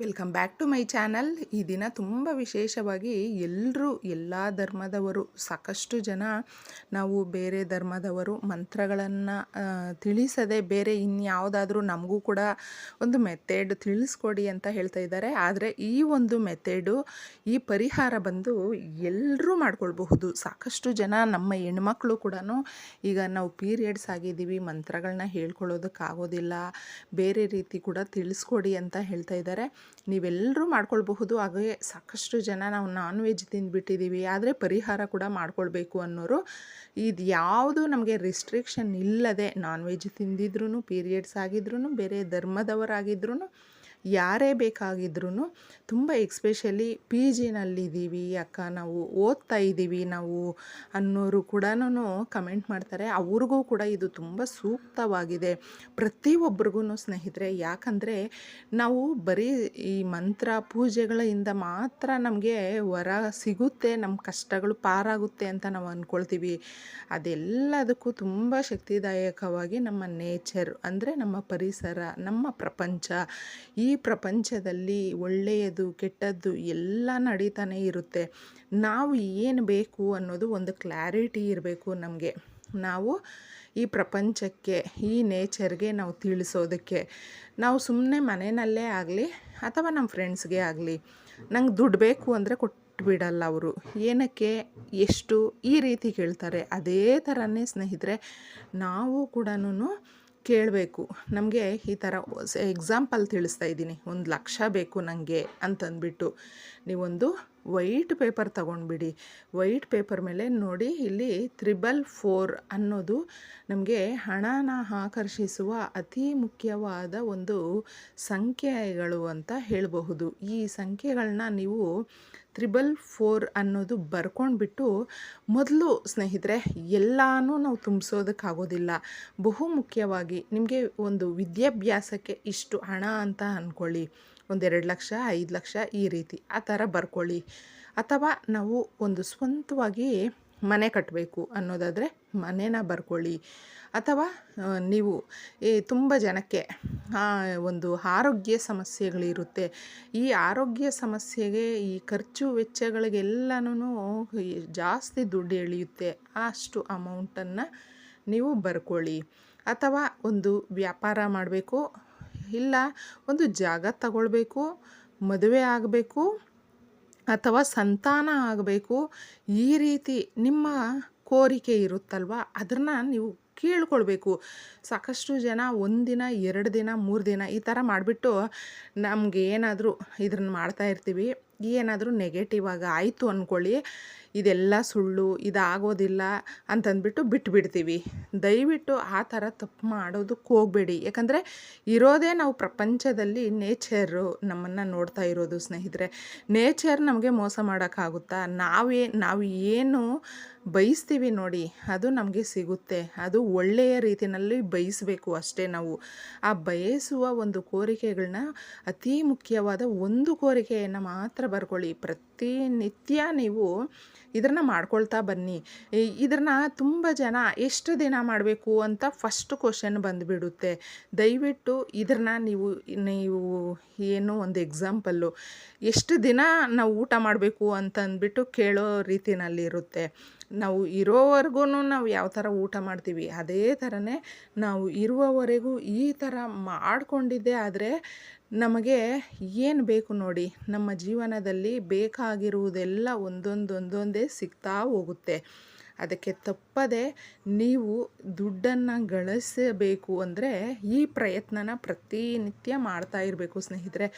Welcome back to my channel ಈ ದಿನ ತುಂಬ ವಿಶೇಷವಾಗಿ ಎಲ್ಲರೂ ಎಲ್ಲ ಧರ್ಮದವರು, ಸಾಕಷ್ಟು ಜನ ನಾವು ಬೇರೆ ಧರ್ಮದವರು, ಮಂತ್ರಗಳನ್ನು ತಿಳಿಸದೆ ಬೇರೆ ಇನ್ಯಾವುದಾದ್ರೂ ನಮಗೂ ಕೂಡ ಒಂದು ಮೆಥೆಡ್ ತಿಳಿಸ್ಕೊಡಿ ಅಂತ ಹೇಳ್ತಾ ಇದ್ದಾರೆ. ಆದರೆ ಈ ಒಂದು ಮೆಥೆಡು ಈ ಪರಿಹಾರ ಬಂದು ಎಲ್ಲರೂ ಮಾಡ್ಕೊಳ್ಬಹುದು. ಸಾಕಷ್ಟು ಜನ ನಮ್ಮ ಹೆಣ್ಮಕ್ಳು ಕೂಡ ಈಗ ನಾವು ಪೀರಿಯಡ್ಸ್ ಆಗಿದ್ದೀವಿ ಮಂತ್ರಗಳನ್ನ ಹೇಳ್ಕೊಳ್ಳೋದಕ್ಕಾಗೋದಿಲ್ಲ, ಬೇರೆ ರೀತಿ ಕೂಡ ತಿಳಿಸ್ಕೊಡಿ ಅಂತ ಹೇಳ್ತಾ ಇದ್ದಾರೆ. ನೀವೆಲ್ಲರೂ ಮಾಡ್ಕೊಳ್ಬಹುದು. ಹಾಗೆ ಸಾಕಷ್ಟು ಜನ ನಾವು ನಾನ್ ವೆಜ್ ತಿಂದುಬಿಟ್ಟಿದ್ದೀವಿ ಆದರೆ ಪರಿಹಾರ ಕೂಡ ಮಾಡ್ಕೊಳ್ಬೇಕು ಅನ್ನೋರು. ಇದು ಯಾವುದು ನಮಗೆ ರಿಸ್ಟ್ರಿಕ್ಷನ್ ಇಲ್ಲದೆ ನಾನ್ ವೆಜ್ ತಿಂದಿದ್ರೂ ಪೀರಿಯಡ್ಸ್ ಆಗಿದ್ರೂ ಬೇರೆ ಧರ್ಮದವರಾಗಿದ್ರೂ ಯಾರೇ ಬೇಕಾಗಿದ್ರೂ ತುಂಬ ಎಕ್ಸ್ಪೆಷಲಿ ಪಿ ಜಿನಲ್ಲಿದ್ದೀವಿ, ಅಕ್ಕ ನಾವು ಓದ್ತಾ ಇದ್ದೀವಿ, ನಾವು ಅನ್ನೋರು ಕೂಡ ಕಮೆಂಟ್ ಮಾಡ್ತಾರೆ. ಅವ್ರಿಗೂ ಕೂಡ ಇದು ತುಂಬ ಸೂಕ್ತವಾಗಿದೆ. ಪ್ರತಿಯೊಬ್ಬರಿಗೂ ಸ್ನೇಹಿತರೆ, ಯಾಕಂದರೆ ನಾವು ಬರೀ ಈ ಮಂತ್ರ, ಪೂಜೆಗಳಿಂದ ಮಾತ್ರ ನಮಗೆ ವರ ಸಿಗುತ್ತೆ ನಮ್ಮ ಕಷ್ಟಗಳು ಪಾರಾಗುತ್ತೆ ಅಂತ ನಾವು ಅಂದ್ಕೊಳ್ತೀವಿ ಅದೆಲ್ಲದಕ್ಕೂ ತುಂಬ ಶಕ್ತಿದಾಯಕವಾಗಿ ನಮ್ಮ ನೇಚರ್, ಅಂದರೆ ನಮ್ಮ ಪರಿಸರ, ನಮ್ಮ ಪ್ರಪಂಚ ಈ ಪ್ರಪಂಚದಲ್ಲಿ ಒಳ್ಳೆಯದು, ಕೆಟ್ಟದ್ದು ಎಲ್ಲ ನಡೀತಾನೆ ಇರುತ್ತೆ. ನಾವು ಏನು ಬೇಕು ಅನ್ನೋದು ಒಂದು ಕ್ಲಾರಿಟಿ ಇರಬೇಕು ನಮಗೆ. ನಾವು ಈ ಪ್ರಪಂಚಕ್ಕೆ, ಈ ನೇಚರ್ಗೆ ನಾವು ತಿಳಿಸೋದಕ್ಕೆ. ನಾವು ಸುಮ್ಮನೆ ಮನೆಯಲ್ಲೇ ಆಗಲಿ ಅಥವಾ ನಮ್ಮ ಫ್ರೆಂಡ್ಸ್ಗೆ ಆಗಲಿ, ನಂಗೆ ದುಡ್ಡು ಬೇಕು ಅಂದರೆ ಕೊಟ್ಬಿಡಲ್ಲ ಅವರು. ಏನಕ್ಕೆ? ಎಷ್ಟು? ಈ ರೀತಿ ಕೇಳ್ತಾರೆ ಅದೇ ಥರನೇ ಸ್ನೇಹಿತರೆ, ನಾವು ಕೂಡ ಕೇಳಬೇಕು. ನಮಗೆ ಈ ಥರ ಎಕ್ಸಾಂಪಲ್ ತಿಳಿಸ್ತಾ ಇದ್ದೀನಿ. ಒಂದು ಲಕ್ಷ ಬೇಕು ನನಗೆ ಅಂತಂದ್ಬಿಟ್ಟು. ನೀವೊಂದು ವೈಟ್ ಪೇಪರ್ ತಗೊಂಡ್ಬಿಡಿ. ವೈಟ್ ಪೇಪರ್ ಮೇಲೆ ನೋಡಿ ಇಲ್ಲಿ ತ್ರಿಬಲ್ ಫೋರ್ ಅನ್ನೋದು ನಮಗೆ ಹಣನ ಆಕರ್ಷಿಸುವ ಅತಿ ಮುಖ್ಯವಾದ ಒಂದು ಸಂಖ್ಯೆಗಳು ಅಂತ ಹೇಳಬಹುದು. ಈ ಸಂಖ್ಯೆಗಳನ್ನ ನೀವು ತ್ರಿಬಲ್ ಫೋರ್ ಅನ್ನೋದು ಬರ್ಕೊಂಡ್ಬಿಟ್ಟು ಮೊದಲು ಸ್ನೇಹಿತರೆ, ಎಲ್ಲನೂ ನಾವು ತುಂಬಿಸೋದಕ್ಕಾಗೋದಿಲ್ಲ. ಬಹು ಮುಖ್ಯವಾಗಿ ನಿಮಗೆ ಒಂದು ವಿದ್ಯಾಭ್ಯಾಸಕ್ಕೆ ಇಷ್ಟು ಹಣ ಅಂತ ಅಂದ್ಕೊಳ್ಳಿ ಒಂದೆರಡು ಲಕ್ಷ, ಐದು ಲಕ್ಷ ಈ ರೀತಿ ಆ ಥರ ಬರ್ಕೊಳ್ಳಿ. ಅಥವಾ ನಾವು ಒಂದು ಸ್ವಂತವಾಗಿ ಮನೆ ಕಟ್ಟಬೇಕು ಅನ್ನೋದಾದರೆ ಮನೇನ ಬರ್ಕೊಳ್ಳಿ. ಅಥವಾ ನೀವು ಈ ತುಂಬ ಜನಕ್ಕೆ ಒಂದು ಆರೋಗ್ಯ ಸಮಸ್ಯೆಗಳಿರುತ್ತೆ. ಈ ಆರೋಗ್ಯ ಸಮಸ್ಯೆಗೆ, ಈ ಖರ್ಚು ವೆಚ್ಚಗಳಿಗೆಲ್ಲನೂ ಜಾಸ್ತಿ ದುಡ್ಡು ಎಳೆಯುತ್ತೆ. ಅಷ್ಟು ಅಮೌಂಟನ್ನು ನೀವು ಬರ್ಕೊಳ್ಳಿ. ಅಥವಾ ಒಂದು ವ್ಯಾಪಾರ ಮಾಡಬೇಕು, ಇಲ್ಲ ಒಂದು ಜಾಗ ತಗೊಳ್ಬೇಕು, ಮದುವೆ ಆಗಬೇಕು ಅಥವಾ ಸಂತಾನ ಆಗಬೇಕು, ಈ ರೀತಿ ನಿಮ್ಮ ಕೋರಿಕೆ ಇರುತ್ತಲ್ವ? ಅದನ್ನು ನೀವು ಕೇಳ್ಕೊಳ್ಬೇಕು. ಸಾಕಷ್ಟು ಜನ ಒಂದಿನ ಎರಡು ದಿನ, ಮೂರು ದಿನ ಈ ಥರ ಮಾಡಿಬಿಟ್ಟು ನಮಗೆ ಏನಾದರೂ ಇದನ್ನು ಮಾಡ್ತಾ ಇರ್ತೀವಿ. ಏನಾದರೂ ನೆಗೆಟಿವ್ ಆಗಿ ಆಯಿತು ಅಂದ್ಕೊಳ್ಳಿ ಇದೆಲ್ಲ ಸುಳ್ಳು, ಇದಾಗೋದಿಲ್ಲ ಅಂತಂದ್ಬಿಟ್ಟು ಬಿಟ್ಬಿಡ್ತೀವಿ. ದಯವಿಟ್ಟು ಆ ಥರ ತಪ್ಪು ಮಾಡೋದಕ್ಕೆ ಹೋಗಬೇಡಿ. ಯಾಕಂದರೆ ಇರೋದೇ ನಾವು ಪ್ರಪಂಚದಲ್ಲಿ ನೇಚರು ನಮ್ಮನ್ನು ನೋಡ್ತಾ ಇರೋದು ಸ್ನೇಹಿತರೆ. ನೇಚರ್ ನಮಗೆ ಮೋಸ ಮಾಡೋಕ್ಕಾಗುತ್ತಾ? ನಾವೇ, ನಾವು ಏನು ಬಯಸ್ತೀವಿ ನೋಡಿ, ಅದು ನಮಗೆ ಸಿಗುತ್ತೆ. ಅದು ಒಳ್ಳೆಯ ರೀತಿಯಲ್ಲಿ ಬಯಸಬೇಕು ಅಷ್ಟೇ ನಾವು. ಆ ಬಯಸುವ ಒಂದು ಕೋರಿಕೆಗಳನ್ನ ಅತಿ ಮುಖ್ಯವಾದ ಒಂದು ಕೋರಿಕೆಯನ್ನು ಮಾತ್ರ ಬರ್ಕೊಳ್ಳಿ. ಪ್ರತಿನಿತ್ಯ ನೀವು ಇದನ್ನು ಮಾಡ್ಕೊಳ್ತಾ ಬನ್ನಿ. ಇದನ್ನು ತುಂಬ ಜನ ಎಷ್ಟು ದಿನ ಮಾಡಬೇಕು ಅಂತ ಫಸ್ಟ್ ಕ್ವಶನ್ ಬಂದುಬಿಡುತ್ತೆ. ದಯವಿಟ್ಟು ಇದನ್ನು ನೀವು ನೀವು ಏನು ಒಂದು ಎಕ್ಸಾಂಪಲ್ಲು ಎಷ್ಟು ದಿನ ನಾವು ಊಟ ಮಾಡಬೇಕು ಅಂತಂದ್ಬಿಟ್ಟು ಕೇಳೋ ರೀತಿನಲ್ಲಿರುತ್ತೆ ನಾವು ಇರೋವರೆಗೂ ನಾವು ಯಾವ ಥರ ಊಟ ಮಾಡ್ತೀವಿ, ಅದೇ ಥರನೇ ನಾವು ಇರುವವರೆಗೂ ಈ ಥರ ಮಾಡಿಕೊಂಡಿದ್ದೆ ಆದರೆ ನಮಗೆ ಏನು ಬೇಕು ನೋಡಿ, ನಮ್ಮ ಜೀವನದಲ್ಲಿ ಬೇಕಾಗಿರುವುದೆಲ್ಲ ಒಂದೊಂದೊಂದೊಂದೇ ಸಿಗ್ತಾ ಹೋಗುತ್ತೆ. ಅದಕ್ಕೆ ತಪ್ಪದೆ ನೀವು ದುಡ್ಡನ್ನು ಗಳಿಸಬೇಕು ಅಂದರೆ ಈ ಪ್ರಯತ್ನನ ಪ್ರತಿನಿತ್ಯ ಮಾಡ್ತಾ ಇರಬೇಕು ಸ್ನೇಹಿತರೆ.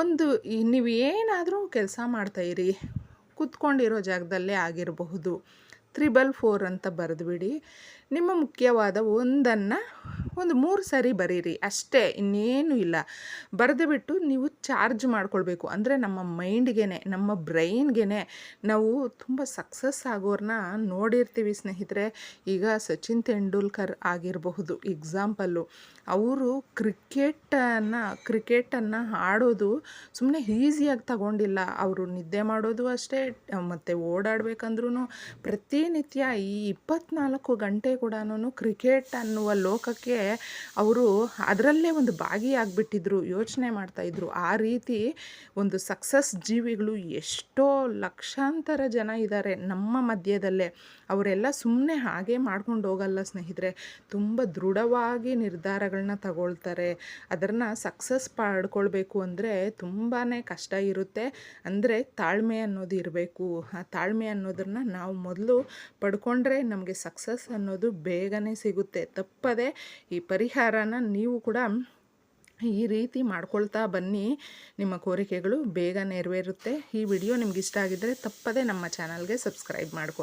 ಒಂದು ನೀವು ಏನಾದರೂ ಕೆಲಸ ಮಾಡ್ತಾಯಿರಿ ಕೂತ್ಕೊಂಡಿರೋ ಜಾಗದಲ್ಲೇ ಆಗಿರಬಹುದು. ತ್ರಿಬಲ್ ಫೋರ್ ಅಂತ ಬರೆದುಬಿಡಿ. ನಿಮ್ಮ ಮುಖ್ಯವಾದ ಒಂದನ್ನು ಒಂದು ಮೂರು ಸರಿ ಬರೀರಿ. ಅಷ್ಟೇ, ಇನ್ನೇನು ಇಲ್ಲ. ಬರೆದು ಬಿಟ್ಟು ನೀವು ಚಾರ್ಜ್ ಮಾಡ್ಕೊಳ್ಬೇಕು. ಅಂದರೆ ನಮ್ಮ ಮೈಂಡ್ಗೆ ನಮ್ಮ ಬ್ರೈನ್ಗೆ ನಾವು ತುಂಬ ಸಕ್ಸಸ್ ಆಗೋರನ್ನ ನೋಡಿರ್ತೀವಿ ಸ್ನೇಹಿತರೆ. ಈಗ ಸಚಿನ್ ತೆಂಡೂಲ್ಕರ್ ಆಗಿರಬಹುದು, ಎಕ್ಸಾಂಪಲ್ಲು. ಅವರು ಕ್ರಿಕೆಟನ್ನು ಕ್ರಿಕೆಟನ್ನು ಆಡೋದು ಸುಮ್ಮನೆ ಈಸಿಯಾಗಿ ತಗೊಂಡಿಲ್ಲ. ಅವರು ನಿದ್ದೆ ಮಾಡೋದು ಅಷ್ಟೇ, ಮತ್ತು ಓಡಾಡಬೇಕಂದ್ರೂ ಪ್ರತಿನಿತ್ಯ ಈ ಇಪ್ಪತ್ನಾಲ್ಕು ಗಂಟೆ ಕೂಡ ಕ್ರಿಕೆಟ್ ಅನ್ನುವ ಲೋಕಕ್ಕೆ ಅವರು ಅದರಲ್ಲೇ ಒಂದು ಭಾಗಿಯಾಗ್ಬಿಟ್ಟಿದ್ರು, ಯೋಚನೆ ಮಾಡ್ತಾಯಿದ್ರು ಆ ರೀತಿ ಒಂದು ಸಕ್ಸಸ್ ಜೀವಿಗಳು ಎಷ್ಟೋ ಲಕ್ಷಾಂತರ ಜನ ಇದ್ದಾರೆ ನಮ್ಮ ಮಧ್ಯದಲ್ಲೇ. ಅವರೆಲ್ಲ ಸುಮ್ಮನೆ ಹಾಗೆ ಮಾಡ್ಕೊಂಡು ಹೋಗಲ್ಲ ಸ್ನೇಹಿತರೆ. ತುಂಬ ದೃಢವಾಗಿ ನಿರ್ಧಾರಗಳನ್ನ ತಗೊಳ್ತಾರೆ. ಅದನ್ನು ಸಕ್ಸಸ್ ಪಡ್ಕೊಳ್ಬೇಕು ಅಂದರೆ ತುಂಬಾ ಕಷ್ಟ ಇರುತ್ತೆ. ಅಂದರೆ ತಾಳ್ಮೆ ಅನ್ನೋದು ಇರಬೇಕು. ಆ ತಾಳ್ಮೆ ಅನ್ನೋದನ್ನು ನಾವು ಮೊದಲು ಪಡ್ಕೊಂಡ್ರೆ ನಮಗೆ ಸಕ್ಸಸ್ ಅನ್ನೋದು ಬೇಗನೆ ಸಿಗುತ್ತೆ. ತಪ್ಪದೆ ಈ ಪರಿಹಾರನ ನೀವು ಕೂಡ ಈ ರೀತಿ ಮಾಡ್ಕೊಳ್ತಾ ಬನ್ನಿ. ನಿಮ್ಮ ಕೋರಿಕೆಗಳು ಬೇಗ ನೆರವೇರುತ್ತೆ. ಈ ವಿಡಿಯೋ ನಿಮ್ಗೆ ಇಷ್ಟ ಆಗಿದ್ದರೆ ತಪ್ಪದೆ ನಮ್ಮ ಚಾನಲ್ಗೆ ಸಬ್ಸ್ಕ್ರೈಬ್ ಮಾಡ್ಕೊಳ್ಳಿ